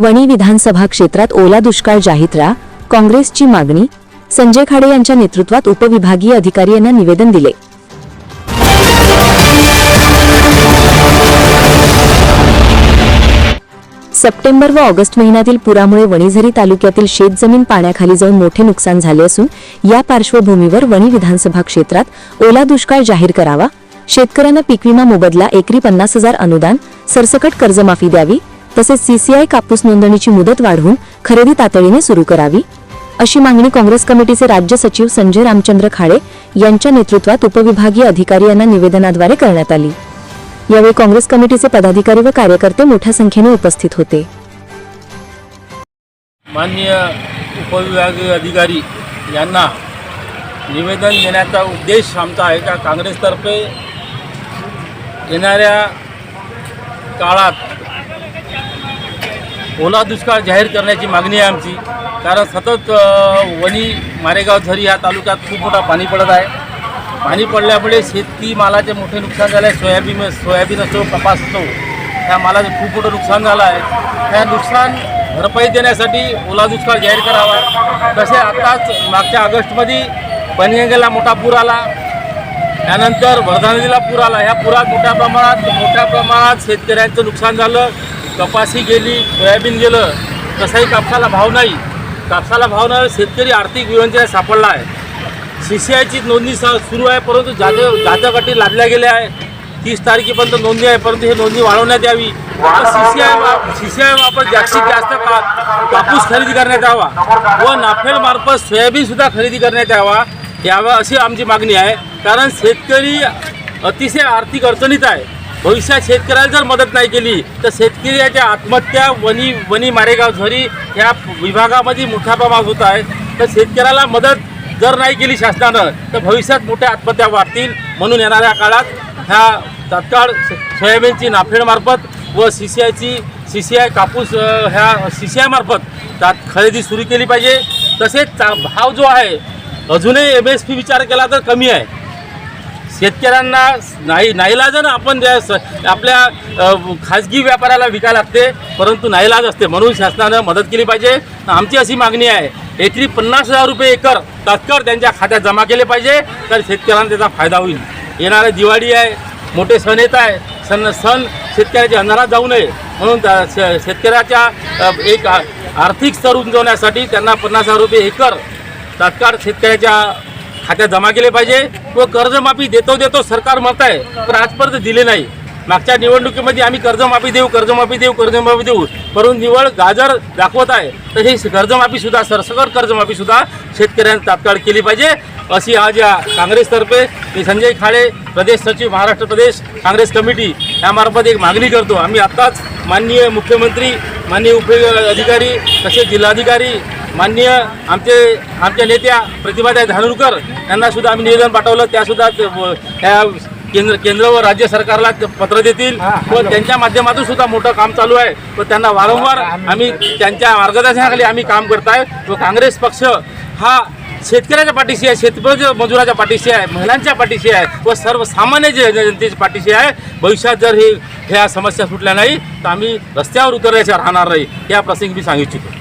वणी विधानसभा क्षेत्रात ओला दुष्काळ जाहीर रा काँग्रेसची मागणी संजय खाडे यांच्या नेतृत्वात उपविभागीय अधिकारी यांना निवेदन दिले. सप्टेंबर व ऑगस्ट महिन्यातील पुरामुळे वणीझरी तालुक्यातील शेतजमीन पाण्याखाली जाऊन मोठे नुकसान झाले असून या पार्श्वभूमीवर वणी विधानसभा क्षेत्रात ओला दुष्काळ जाहीर करावा शेतकऱ्यांना पीक विमा मोबदला एकरी पन्नास हजार अनुदान सरसकट कर्जमाफी द्यावी तसेच सीसीआय कापूस नोंदणीची मुदत वाढवून खरेदी तातडीने सुरू करावी अशी मागणी काँग्रेस कमिटीचे राज्य सचिव संजय रामचंद्र खाडे यांच्या नेतृत्वात उपविभागीय अधिकारी यांना निवेदनाद्वारे करण्यात आली. यावेळी काँग्रेस कमिटीचे पदाधिकारी व कार्यकर्ते मोठ्या संख्येने उपस्थित होते. माननीय उपविभागीय अधिकारी यांना निवेदन देण्याचा उद्देश आमचा आहे का? काँग्रेसतर्फे येणाऱ्या काळात ओला दुष्काळ जाहीर करण्याची मागणी आहे आमची. कारण सतत वणी मारेगाव झरी ह्या तालुक्यात खूप मोठा पाणी पडत आहे. पाणी पडल्यामुळे शेती मालाचे मोठे नुकसान झाले आहे. सोयाबीन सोयाबीन असो कपास असो ह्या मालाचं खूप मोठं नुकसान झालं आहे. त्या नुकसान भरपाई देण्यासाठी ओला दुष्काळ जाहीर करावा. तसे आत्ताच मागच्या ऑगस्टमध्ये पनगंगेला मोठा पूर आला. त्यानंतर वर्धा नदीला पूर आला. ह्या पुरात मोठ्या प्रमाणात मोठ्या प्रमाणात शेतकऱ्यांचं नुकसान झालं. कपाशी गेली सोयाबीन गेलं. तसाही कापसाला भाव नाही. कापसाला भाव नाही शेतकरी आर्थिक विवंचनेत सापडला आहे. सी सी आयची नोंदणी स सुरू आहे परंतु जात जाचकाठी लादल्या गेल्या आहे. तीस तारखेपर्यंत नोंदणी आहे परंतु ही नोंदणी वाढवण्यात यावी. C C I C C I वापर जास्तीत जास्त का कापूस खरेदी करण्यात यावा. व नाफेड मार्फत सोयाबीनसुद्धा खरेदी करण्यात यावा. यावं अशी आमची मागणी आहे. कारण शेतकरी अतिशय आर्थिक अडचणीत आहे. भविष्यात शेतकऱ्याला जर मदत नाही केली तर शेतकऱ्याच्या आत्महत्या वनी वनी मारेगाव झरी ह्या विभागामध्ये मोठा प्रमाण होत आहे. तर शेतकऱ्याला मदत जर नाही केली शासनानं तर भविष्यात मोठ्या आत्महत्या वाढतील म्हणून येणाऱ्या काळात ह्या तात्काळ स- सोयाबीनची नाफेडमार्फत व सी सी आयची सी सी आय कापूस ह्या सी सी आयमार्फत त्यात खरेदी सुरू केली पाहिजे. तसेच चा- भाव जो आहे अजूनही एम एस पी विचार केला तर कमी आहे. शेतकऱ्यांना नाही नाईलाजानं आपण त्या स- आपल्या खाजगी व्यापाऱ्याला विकायला लागते परंतु नाईलाज असते. म्हणून शासनानं मदत केली पाहिजे. आमची अशी मागणी आहे एकरी पन्नास हजार रुपये एकर तात्काळ त्यांच्या खात्यात जमा केले पाहिजे तर शेतकऱ्यांना त्याचा फायदा होईल. येणारा दिवाळी आहे मोठे सण येत आहे सण सण शेतकऱ्याच्या अंधारात जाऊ नये. म्हणून त्या शे- शेतकऱ्याच्या एक आर्थिक स्तर उंचवण्यासाठी त्यांना पन्नास हजार रुपये एकर तात्काळ शेतकऱ्याच्या खात्यात जमा केले पाहिजे व कर्जमाफी देतो देतो सरकार म्हणत आहे पण आजपर्यंत दिले नाही. मागच्या निवडणुकीमध्ये आम्ही कर्जमाफी देऊ कर्जमाफी देऊ कर्जमाफी देऊ परंतु निवड गाजर दाखवत आहे. तर ही कर्जमाफीसुद्धा सरसकट कर्जमाफीसुद्धा शेतकऱ्यांनी तात्काळ केली पाहिजे. अशी आज या काँग्रेसतर्फे मी संजय खाडे प्रदेश सचिव महाराष्ट्र प्रदेश काँग्रेस कमिटी यामार्फत एक मागणी करतो. आम्ही आत्ताच माननीय मुख्यमंत्री माननीय उप अधिकारी तसेच जिल्हाधिकारी माननीय आमचे आमच्या नेत्या प्रतिभाताई धानूरकर यांना सुद्धा आम्ही निवेदन पाठवलं. त्यासुद्धा त्या केंद्र केंद्र व राज्य सरकारला पत्र देतील. व त्यांच्या माध्यमातून सुद्धा मोठं काम चालू आहे. व त्यांना वारंवार आम्ही त्यांच्या मार्गदर्शनाखाली आम्ही काम करत आहे व काँग्रेस पक्ष हा शेतकऱ्याच्या पाठीशी आहे शेतकरी मजुराच्या पाठीशी आहे महिलांच्या पाठीशी आहे व सर्वसामान्य जे जनतेच्या पाठीशी आहे. भविष्यात जर हे ह्या समस्या सुटल्या नाही तर आम्ही रस्त्यावर उतरायच्या राहणार नाही. या प्रसंगी मी सांगू इच्छितो.